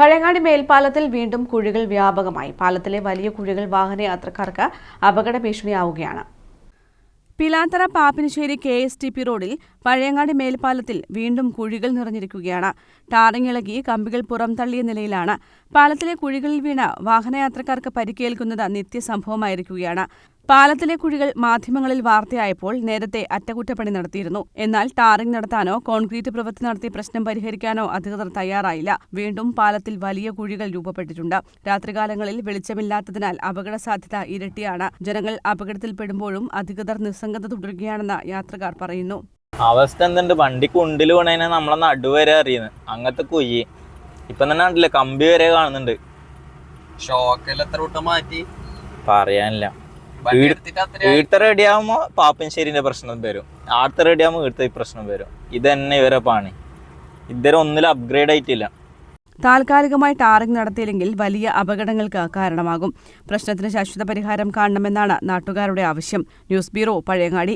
പഴയങ്ങാടി മേൽപ്പാലത്തിൽ വീണ്ടും കുഴികൾ വ്യാപകമായി. പാലത്തിലെ വലിയ കുഴികൾ വാഹനയാത്രക്കാർക്ക് അപകട ഭീഷണിയാവുകയാണ് Pilathara Pappinisseri K S T P റോഡിൽ പഴയങ്ങാടി മേൽപ്പാലത്തിൽ വീണ്ടും കുഴികൾ നിറഞ്ഞിരിക്കുകയാണ്. ടാറിങ്ങിളകി കമ്പികൾ പുറംതള്ളിയ നിലയിലാണ് പാലത്തിലെ കുഴികളിൽ വീണ വാഹനയാത്രക്കാർക്ക് പരിക്കേൽക്കുന്നത് നിത്യസംഭവമായിരിക്കുകയാണ്. പാലത്തിലെ കുഴികൾ മാധ്യമങ്ങളിൽ വാർത്തയായപ്പോൾ നേരത്തെ അറ്റകുറ്റപ്പണി നടത്തിയിരുന്നു. എന്നാൽ ടാറിംഗ് നടത്താനോ കോൺക്രീറ്റ് പ്രവൃത്തി നടത്തി പ്രശ്നം പരിഹരിക്കാനോ അധികൃതർ തയ്യാറായില്ല. വീണ്ടും പാലത്തിൽ വലിയ കുഴികൾ രൂപപ്പെട്ടിട്ടുണ്ട്. രാത്രികാലങ്ങളിൽ വെളിച്ചമില്ലാത്തതിനാൽ അപകട സാധ്യത ഇരട്ടിയാണ്. ജനങ്ങൾ അപകടത്തിൽപ്പെടുമ്പോഴും അധികൃതർ നിസ്സംഗത തുടരുകയാണെന്ന് യാത്രക്കാർ പറയുന്നു. അവസ്ഥ എന്തുണ്ട്? വണ്ടി കുണ്ടിൽ വീണേനെ നമ്മളെ നടുവരെ അറിയുന്നത് അങ്ങനത്തെ കുഴി. ഇപ്പം തന്നെ കണ്ടില്ലേ കമ്പി വരെ കാണുന്നുണ്ട്. ഷോക്കെല്ലാം എത്ര വട്ടം മാറ്റി? പറയാനില്ല. വീട്ടിൽ റെഡി ആകുമ്പോ പാപ്പൻശ്ശേരിന്റെ പ്രശ്നം വരും. ആടത്തെ റെഡി ആകുമ്പോൾ വീട്ടിൽ ഈ പ്രശ്നം വരും. ഇത് തന്നെ ഇവരെ പാണി. ഇതുവരെ ഒന്നിലും അപ്ഗ്രേഡ് ആയിട്ടില്ല. താൽക്കാലികമായി ടാറിംഗ് നടത്തിയില്ലെങ്കിൽ വലിയ അപകടങ്ങൾക്ക് കാരണമാകും. പ്രശ്നത്തിന് ശാശ്വത പരിഹാരം കാണണമെന്നാണ് നാട്ടുകാരുടെ ആവശ്യം. News bureau Pazhayangadi.